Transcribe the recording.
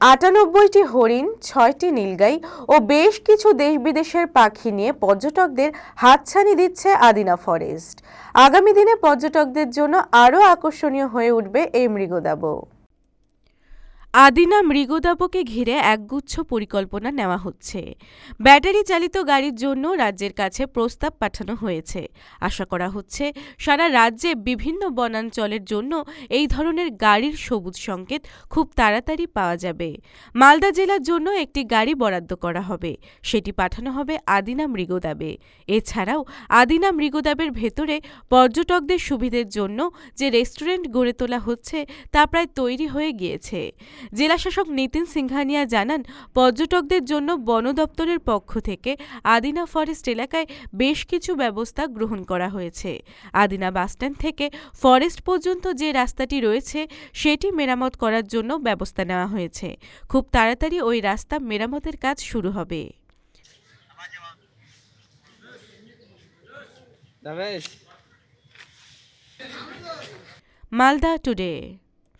আটানব্বইটি হরিণ, ছয়টি নীলগাই ও বেশ কিছু দেশ বিদেশের পাখি নিয়ে পর্যটকদের হাতছানি দিচ্ছে আদিনা ফরেস্ট। আগামী দিনে পর্যটকদের জন্য আরও আকর্ষণীয় হয়ে উঠবে এই মৃগদাবো আদিনা মৃগদাবকে ঘিরে একগুচ্ছ পরিকল্পনা নেওয়া হচ্ছে। ব্যাটারি চালিত গাড়ির জন্য রাজ্যের কাছে প্রস্তাব পাঠানো হয়েছে। আশা করা হচ্ছে সারা রাজ্যে বিভিন্ন বনাঞ্চলের জন্য এই ধরনের গাড়ির সবুজ সংকেত খুব তাড়াতাড়ি পাওয়া যাবে। মালদা জেলার জন্য একটি গাড়ি বরাদ্দ করা হবে। সেটি পাঠানো হবে আদিনা মৃগদাবে। এছাড়াও আদিনা মৃগদাবের ভেতরে পর্যটকদের সুবিধের জন্য যে রেস্টুরেন্ট গড়ে তোলা হচ্ছে তা প্রায় তৈরি হয়ে গিয়েছে। জেলাশাসক নিতিন সিংহানিয়া জানান পর্যটকদের জন্য বন দপ্তরের পক্ষ থেকে আদিনা ফরেস্ট এলাকায় বেশ কিছু ব্যবস্থা গ্রহণ করা হয়েছে। আদিনা বাসস্ট্যান্ড থেকে ফরেস্ট পর্যন্ত যে রাস্তাটি রয়েছে সেটি মেরামত করার জন্য ব্যবস্থা নেওয়া হয়েছে। খুব তাড়াতাড়ি ওই রাস্তা মেরামতের কাজ শুরু হবে। মালদা টুডে